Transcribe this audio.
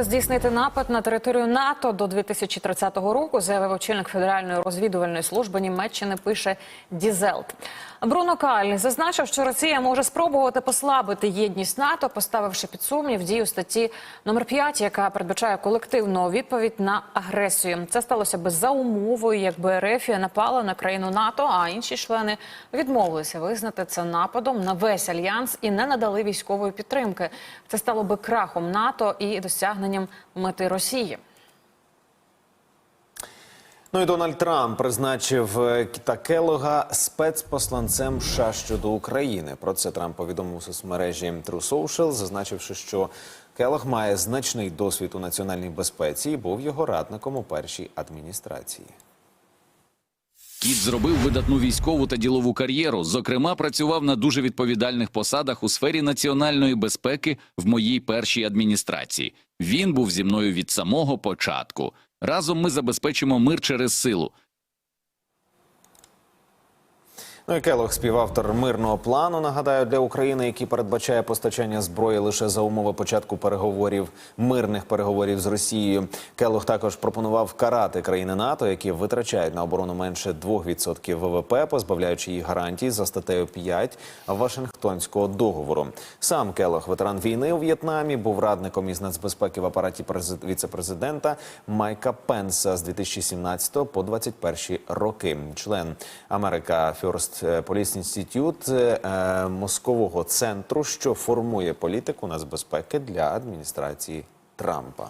Здійснити напад на територію НАТО до 2030 року, заявив очільник Федеральної розвідувальної служби Німеччини. Пише Дізелт. Бруно Каль зазначив, що Росія може спробувати послабити єдність НАТО, поставивши під сумнів дію статті номер 5, яка передбачає колективну відповідь на агресію. Це сталося би за умовою, якби РФ напала на країну НАТО, а інші члени відмовилися визнати це нападом на весь альянс і не надали військової підтримки. Це стало би крахом НАТО і досягненням мети Росії. Ну і Дональд Трамп призначив е, Кіта Келога спецпосланцем США щодо України. Про це Трамп повідомив у соцмережі True Social, зазначивши, що Келог має значний досвід у національній безпеці і був його радником у першій адміністрації. Кіт зробив видатну військову та ділову кар'єру. Зокрема, працював на дуже відповідальних посадах у сфері національної безпеки в моїй першій адміністрації. Він був зі мною від самого початку. Разом ми забезпечимо мир через силу. Ну і Келог, співавтор мирного плану, нагадаю, для України, який передбачає постачання зброї лише за умови початку переговорів мирних переговорів з Росією. Келог також пропонував карати країни НАТО, які витрачають на оборону менше 2% ВВП, позбавляючи їх гарантій за статтею 5 Вашингтонського договору. Сам Келог, ветеран війни у В'єтнамі, був радником із нацбезпеки в апараті презид- віце-президента Майка Пенса з 2017 по 2021 роки. Член Америка Police Institute е, москового центру, що формує політику нацбезпеки для адміністрації Трампа.